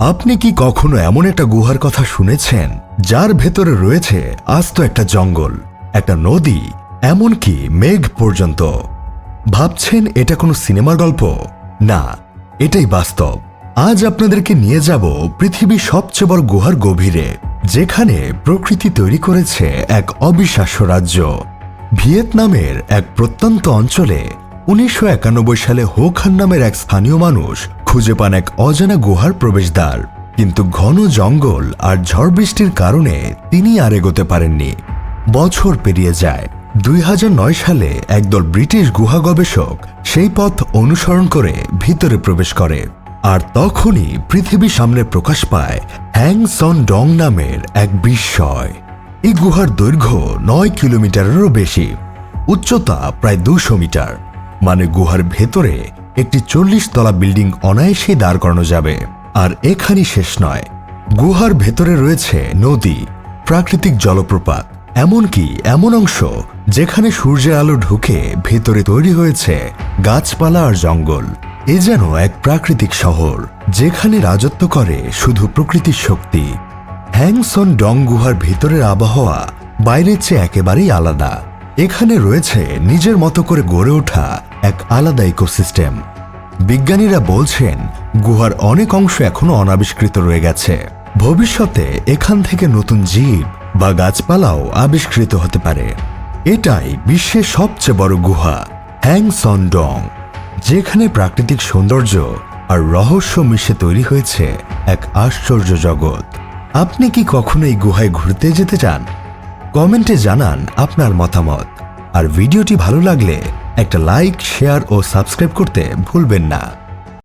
আপনি কি কখনো এমন একটা গুহার কথা শুনেছেন? যার ভেতরে রয়েছে আস্ত একটা জঙ্গল, একটা নদী, এমনকি মেঘ পর্যন্ত। ভাবছেন এটা কোনো সিনেমার গল্প? না, এটাই বাস্তব। আজ আপনাদেরকে নিয়ে যাব পৃথিবীর সবচেয়ে বড় গুহার গভীরে, যেখানে প্রকৃতি তৈরি করেছে এক অবিশ্বাস্য রাজ্য। ভিয়েতনামের এক প্রত্যন্ত অঞ্চলে উনিশশো একানব্বই সালে হোখান নামের এক স্থানীয় মানুষ খুঁজে পান এক অজানা গুহার প্রবেশদ্বার। কিন্তু ঘন জঙ্গল আর ঝড় বৃষ্টির কারণে তিনি আর এগোতে পারেননি। বছর পেরিয়ে যায়। দুই হাজার নয় সালে একদল ব্রিটিশ গুহা গবেষক সেই পথ অনুসরণ করে ভিতরে প্রবেশ করে। আর তখনই পৃথিবীর সামনে প্রকাশ পায় হ্যাং সন ডং নামের এক বিস্ময়। এই গুহার দৈর্ঘ্য নয় কিলোমিটারেরও বেশি। উচ্চতা প্রায় দুশো মিটার। মানে গুহার ভেতরে একটি চল্লিশ তলা বিল্ডিং অনায়াসেই দাঁড় করানো যাবে। আর এখানেই শেষ নয়। গুহার ভেতরে রয়েছে নদী, প্রাকৃতিক জলপ্রপাত, এমনকি এমন অংশ যেখানে সূর্যের আলো ঢুকে ভেতরে তৈরি হয়েছে গাছপালা আর জঙ্গল। এ যেন এক প্রাকৃতিক শহর, যেখানে রাজত্ব করে শুধু প্রকৃতির শক্তি। হ্যাংসন ডং গুহার ভেতরের আবহাওয়া বাইরের চেয়ে একেবারেই আলাদা। এখানে রয়েছে নিজের মতো করে গড়ে ওঠা এক আলাদা ইকোসিস্টেম বিজ্ঞানীরা বলছেন, গুহার অনেক অংশ এখনও অনাবিষ্কৃত রয়ে গেছে। ভবিষ্যতে এখান থেকে নতুন জীব বা গাছপালাও আবিষ্কৃত হতে পারে। এটাই বিশ্বের সবচেয়ে বড় গুহা হ্যাংসন ডং যেখানে প্রাকৃতিক সৌন্দর্য আর রহস্য মিশে তৈরি হয়েছে এক আশ্চর্য জগৎ। আপনি কি কখনো এই গুহায় ঘুরতে যেতে চান? কমেন্টে জানান আপনার মতামত। আর ভিডিওটি ভালো লাগলে একটা লাইক, শেয়ার ও সাবস্ক্রাইব করতে ভুলবেন না।